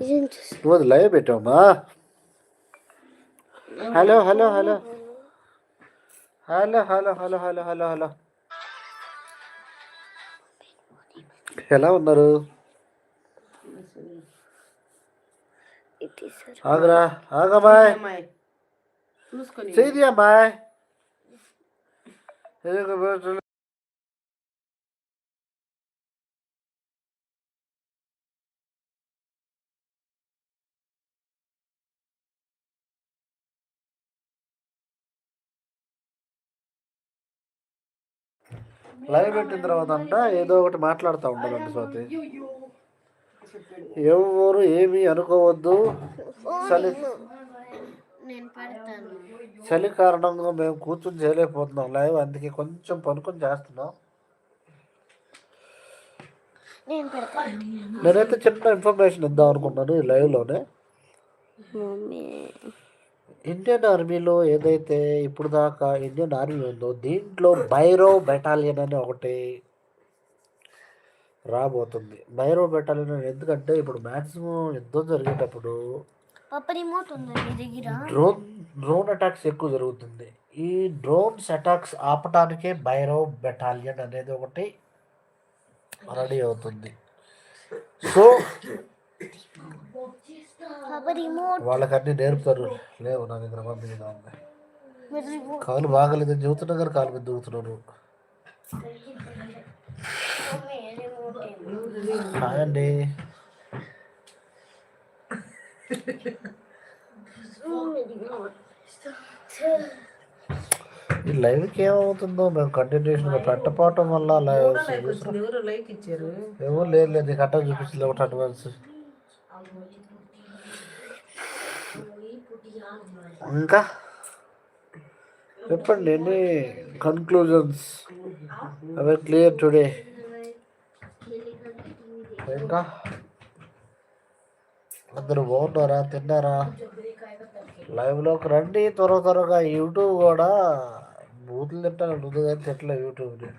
ఇదేంటి? Live పెట్టావమ్మా. Hello hello hello. Hello hello hello hello hello hello. ఎలా ఉన్నారు? ఆగరా అమ్మాయి చూసుకొని చేయి లైవ్ పెట్టిన తర్వాత అంట ఏదో ఒకటి మాట్లాడుతూ ఉండాలంట స్వాతి. ఎవరు ఏమీ అనుకోవద్దు. చలి చలి కారణంగా మేము కూర్చొని చేయలేకపోతున్నాం లైవ్ అందుకే కొంచెం పనుకొని చేస్తున్నాం. నేనైతే చిన్న ఇన్ఫర్మేషన్ ఇద్దాం అనుకున్నాను ఈ లైవ్లోనే. మమ్మీ. ఇండియన్ ఆర్మీలో ఏదైతే ఇప్పుడు దాకా ఇండియన్ ఆర్మీ ఉందో దీంట్లో బైరో బెటాలియన్ అని ఒకటి రాబోతుంది. బైరో బెటాలియన్ అని ఎందుకంటే ఇప్పుడు మ్యాక్సిమం యుద్ధం జరిగేటప్పుడు డ్రోన్ డ్రోన్ అటాక్స్ ఎక్కువ జరుగుతుంది. ఈ డ్రోన్స్ అటాక్స్ ఆపటానికే బైరో బెటాలియన్ అనేది ఒకటి రెడీ అవుతుంది. సో రిమోట్ వాళ్ళకన్నీ నేర్పుతారు. లేవు నా దగ్గర రిమోట్ కాలు బాగలేదని చెబుతున్నా కానీ కాలు మీద దూకుతున్నాను. హాయ్ అండి ఈ లైవ్కి ఏమవుతుందో మేము కంటిన్యూషన్గా పెట్టపోవటం వల్ల లైవ్ లైక్ వచ్చింది ఎవరు లైక్ ఇచ్చారు. ఏమో లేదు లేదు నీకు అట్ట చూపించలే ఒకటి అడ్వాన్స్. ఇంకా? చెప్పండి ఎన్ని కన్క్లూజన్స్ అవే క్లియర్ టుడే ఇంకా? అందరూ బాగున్నారా? తిన్నారా? లైవ్లోకి రండి త్వర త్వరగా యూట్యూబ్ కూడా. బూతులు తింటాను ముందుగా కానీ తిట్టలే యూట్యూబ్ని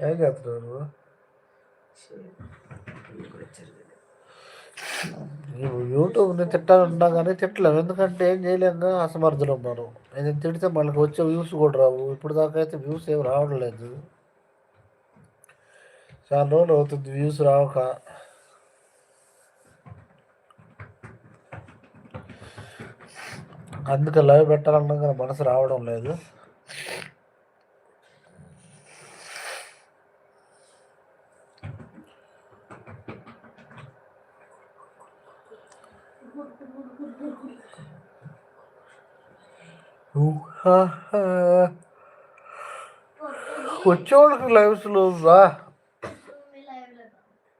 ఏం చేస్తున్నారు? యూట్యూబ్ని తిట్టాలన్నా కానీ తిట్టలేము ఎందుకంటే ఏం చేయలేక అసమర్థులు ఉన్నారు. నేను తిడితే మనకు వచ్చే వ్యూస్ కూడా రావు. ఇప్పుడు దాకా అయితే వ్యూస్ ఏమి రావడం లేదు. చాలా రోజులు అవుతుంది వ్యూస్ రావక అందుకే లైవ్ పెట్టాలన్నా కానీ మనసు రావడం లేదు. వచ్చేవాళ్ళకి లైవ్స్లో రా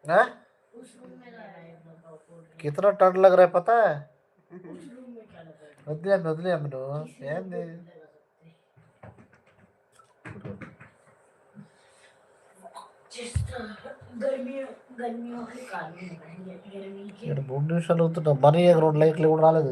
हाँ? कितना टन लग रहा है पता है వదిలే వదిలే నువ్వు ఏంది ఇక్కడ మూడు నిమిషాలు అవుతున్నా మనీ రెండు లైట్లు కూడా రాలేదు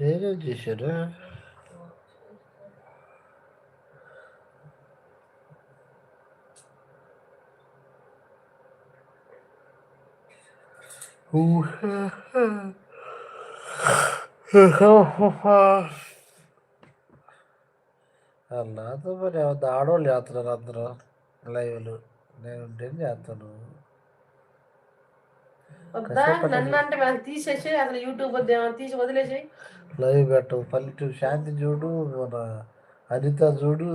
Neyle dışarı? అలా అదే మరి దాడోళ్ళు చేస్తున్నారు అందరూ లైవ్లు నేను ఉంటే చేస్తాను వద్దా నన్ను అంటే అది తీసేసి అసలు యూట్యూబ్ తీసి వదిలేసి లైవ్ పెట్టు పల్లెటూరు శాంతి చూడు మన అనిత చూడు.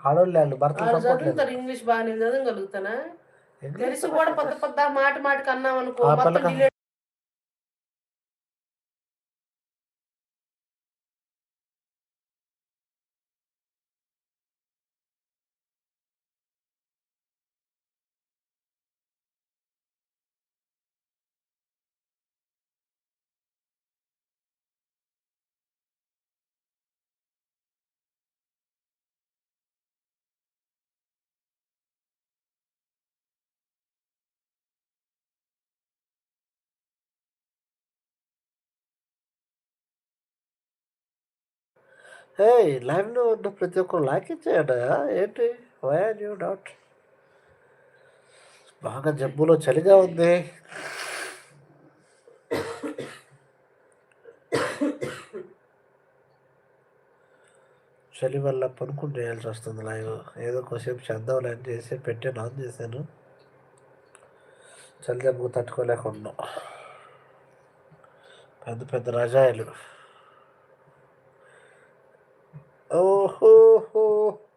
ఆడవాళ్ళు వాళ్ళు చదువుతారు ఇంగ్లీష్ బాగా నేను చదవగలుగుతానా తెలిసి కూడా పెద్ద పెద్ద మాట మాటకి అన్నాం అనుకో ఏ లైవ్లో ఉన్న ప్రతి ఒక్కరు లైక్ ఇచ్చేయడా. ఏంటి? వై ఆర్ యూ నాట్ బాగా జబ్బులో చలిగా ఉంది. చలి వల్ల పనుకుని చేయాల్సి వస్తుంది లైవ్. ఏదో కొంచెంసేపు చేద్దాంలే అని చేసి పెట్టి ఆన్ చేశాను. చలి జబ్బు తట్టుకోలేకుండా పెద్ద పెద్ద రజాయిలు. Oh ho ho.